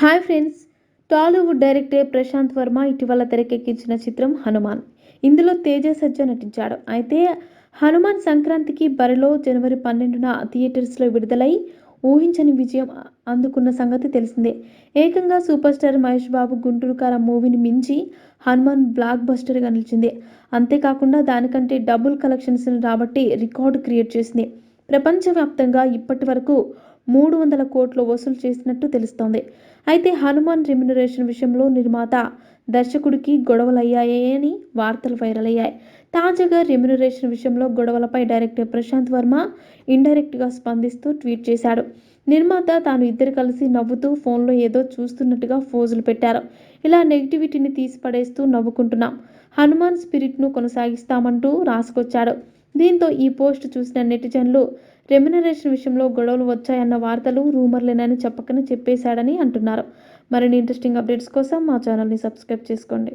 Hi friends Tollywood director Prashanth Varma ఇటీవల తెరకెక్కించిన చిత్రం హనుమాన్. ఇందులో తేజ సజ్జ నటించాడు. అయితే హనుమాన్ సంక్రాంతికి బరిలో జనవరి పన్నెండున థియేటర్స్లో విడుదలై ఊహించని విజయం అందుకున్న సంగతి తెలిసిందే. ఏకంగా సూపర్ స్టార్ మహేష్ బాబు గుంటూరు కార మూవీని మించి హనుమాన్ బ్లాక్ బస్టర్గా నిలిచింది. అంతేకాకుండా దానికంటే డబుల్ కలెక్షన్స్ రాబట్టి రికార్డు క్రియేట్ చేసింది. ప్రపంచవ్యాప్తంగా ఇప్పటి వరకు మూడు వందల కోట్లు వసూలు చేసినట్టు తెలుస్తోంది. అయితే హనుమాన్ రెమ్యునరేషన్ విషయంలో నిర్మాత దర్శకుడికి గొడవలయ్యాయని వార్తలు వైరల్ అయ్యాయి తాజాగా రెమ్యునరేషన్ విషయంలో గొడవలపై డైరెక్టర్ ప్రశాంత్ వర్మ ఇండైరెక్ట్గా స్పందిస్తూ ట్వీట్ చేశాడు. నిర్మాత తాను ఇద్దరు కలిసి నవ్వుతూ ఫోన్లో ఏదో చూస్తున్నట్టుగా ఫోజులు పెట్టారు. ఇలా నెగిటివిటీని తీసి పడేస్తూ నవ్వుకుంటున్నాం. హనుమాన్ స్పిరిట్ను కొనసాగిస్తామంటూ రాసుకొచ్చాడు. దీంతో ఈ పోస్ట్ చూసిన నెటిజన్లు రెమ్యునరేషన్ విషయంలో గొడవలు వచ్చాయన్న వార్తలు రూమర్లేనని చెప్పకనే చెప్పేశాడని అంటున్నారు. మరిన్ని ఇంట్రెస్టింగ్ అప్డేట్స్ కోసం మా ఛానల్ని సబ్స్క్రైబ్ చేసుకోండి.